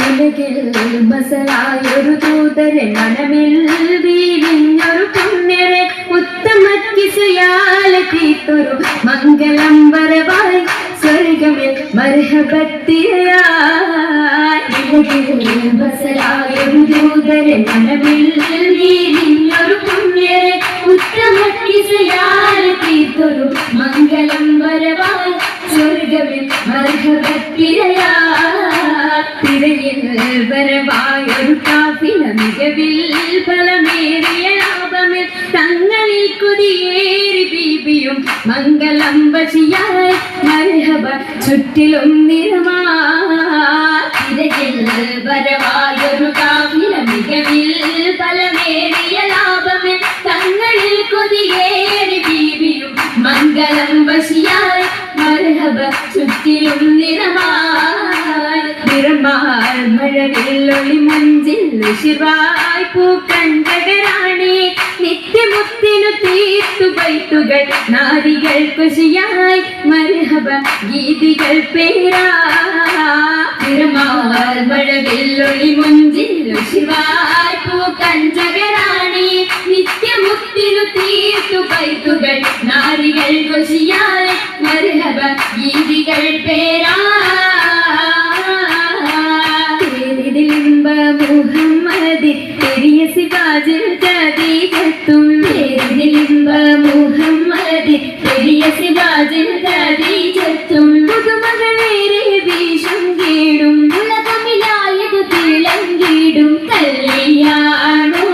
ഉലകിൽ ബസലായൊരു ദൂതരെ മനമിൽ വീരിഞ്ഞൊരു പുണ്യരെ ഉത്തമ കിസയാലെ തീർത്തൊരു മംഗളം വരവായി സ്വർഗമിൽ മർഹബത്തിയായി ഉലകിൽ ബസലായൊരു ദൂതരെ മനമിൽ വീരിഞ്ഞൊരു പുണ്യരെ ഉത്തമ കിസയാലെ തീർത്തൊരു മംഗളം വരവായി സ്വർഗമിൽ മർഹബത്തിരയാ ബീബിയും മംഗളം വശിയായി മർഹബ ചുറ്റിലും നിറമാ തിരയിൽ വരവായൊരു കാഫില മികവിൽ ഫലമേറിയ ലാഭമേ. തങ്ങളിൽ കൊതിയേറി ബീവിയും മംഗളം വശിയായി മർഹബ ചുറ്റിലും നിറമാർ നിറമാർ മഴവിൽ ഒളി മഞ്ചിൽ ശിവായി നാരികൾ മരഹബ ഗീതികൾ പേരാ. നിറമാൽ മഴവില്ലൊളി മഞ്ചിൽ ശിവായി. പൂക്കഞ്ചകരാണി നിത്യമുത്തിനു തീർത്തു ബൈത്തുകൾ നാരികൾ കൊശിയായി മരഹബ ഗീതികൾ പേരാ. മുഹമ്മദ് പെരിയ സിവാജിൽ ജദീജത്തും കല്യാണോ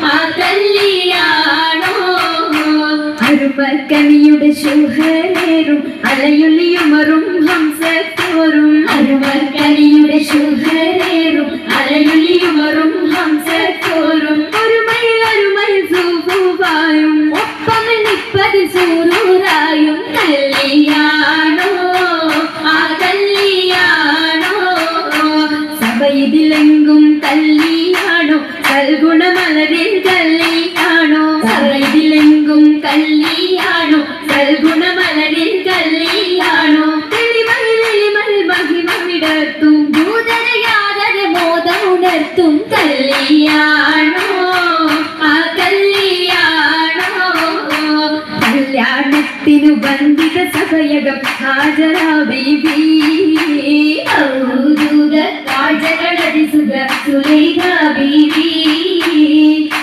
ആ ശുഹരേറും. അലയുലിയുമറും ഹംസത്തോറും. അരുമക്കനിയുടെ ശുഹരേറും. അലയുലിയുമറും ഹംസത്തോറും. കല്യാണോ? ആ കല്യാണോ? കല്യാണത്തിനു ബന്ധിത സഭയകം ഹാജരാ ബീബി. ഔദൂത കാഴ്ചകളതിസുക സുലൈഖ ബീബി.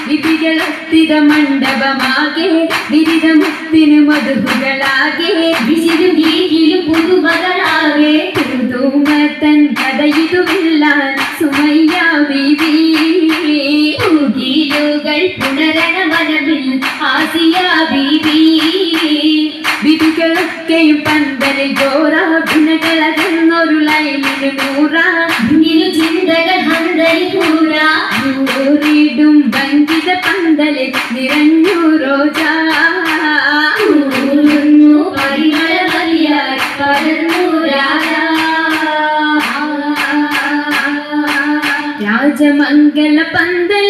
വിധികളത്തിത മണ്ഡപമാകെ വിവിധ മുത്തിനു മധുഹുകളാകെ വിശിരുഗീകിലും പുതുമകളാകെ പുതുമത്തൻ പന്തലിൽ ജോറ ഭിന്നകളകന്നൊരു ലൈനിന് നൂറ. ഭിന്നിനു ചിന്തകൾ ഹന്തലി കൂറ നൂറിടും ബന്ധിത പന്തലിൽ നിറഞ്ഞു ഊരുന്നു പരിമള മതിയായി പടർന്നു രാജമംഗല പന്തലിന്നിത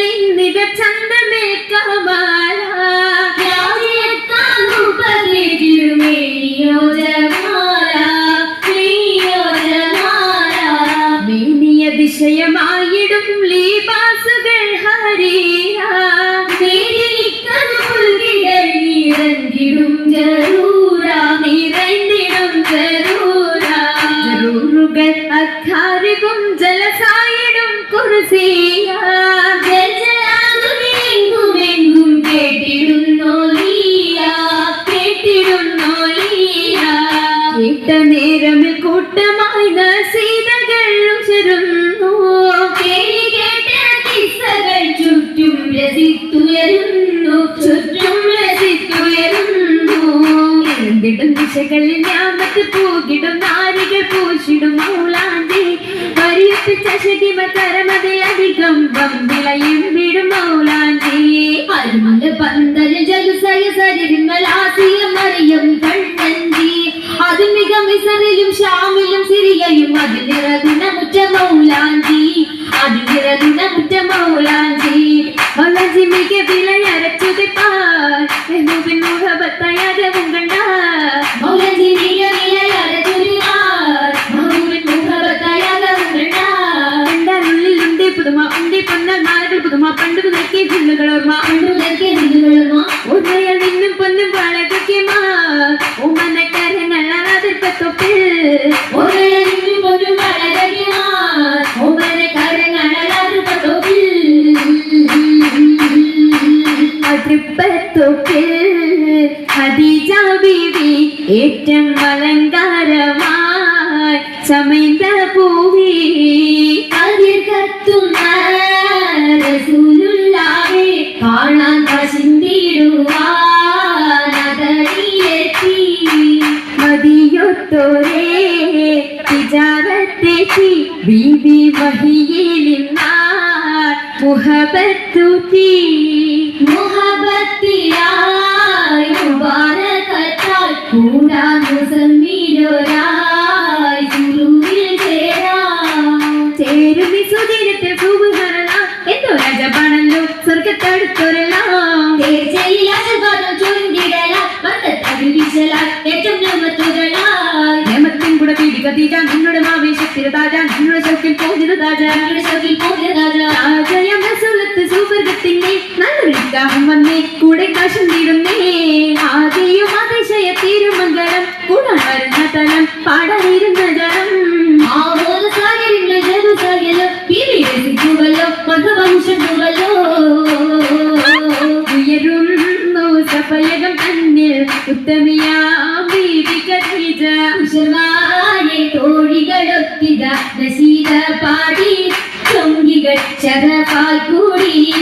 നേരമിൽ കൂട്ടമായി നസീതകൾ ഉചരുന്നു കേളി കേട്ട കിസ്സകൾ ചുറ്റും രസിത്തുയരുന്നു. ചുറ്റും രസിത്തുയരുന്നു. എന്തിടും ദിശകളിൽ ഞാമത്ത് പൂകിടും പരിയപ്പിച്ച ശകിമ കരമതിലധികം വമ്പിളയും വിടും മൗലാന്തി അരുമല പന്തൽ ജലുസയ സരിമലാസിയ മറിയം കണ്ണഞ്ചി അത് മിക മിസറിലും ഷാമിലും സിറിയയും അതിനിറകുന്ന മുറ്റ മൗലാഞ്ചി അതിനിറകുന്ന മുറ്റ മൗലാഞ്ചി മൗലാഞ്ചി മിക பொண்ணும் பொண்ணும் வாழ வைக்குமா உமனக்கார நல்லா அதற்கு தொட்டு. ஒரு பொண்ணும் வாழ வைக்குமா உமனக்கார நல்லா அதற்கு தொட்டு. அதிப்ப தொட்டு. ஏற்றம் அலங்காரமாய் சமைந்தார் തിജാറത്തെത്തി ബീബി വഹിയിലിന്നാ മുഹബത്തുതി മുഹബത്തിലായി മുബാരകത്താൽ കൂടാൻ മുസമ്മിലൊരായി സുരുവിൽ ചേരാം. ചേരുമി സുദിനത്തിൽ പൂവുഹരണ എന്തോ രാജപാണല്ലോ സ്വർഗത്തടുത്തൊരെല്ലാം തേജയിലാശപാദം ചൊരിഞ്ഞിടല. മത്തത്തരുവിശല ഏറ്റവും നമ്മത്തുകളായി നിയമത്തിൻ കൂടെ പീടി കതീജ നിങ്ങളുടെ ആവേശത്തിൽ ശൗകിൽ വന്നേ കൂടെ തിരുമംഗലം സഫലകം ഉത്തമിയാം. ഖദീജ ഉഷർവായെ തോഴികളൊത്തിത നസീത പാടി. ചൊങ്കികൾ ചരപാൽ കൂടി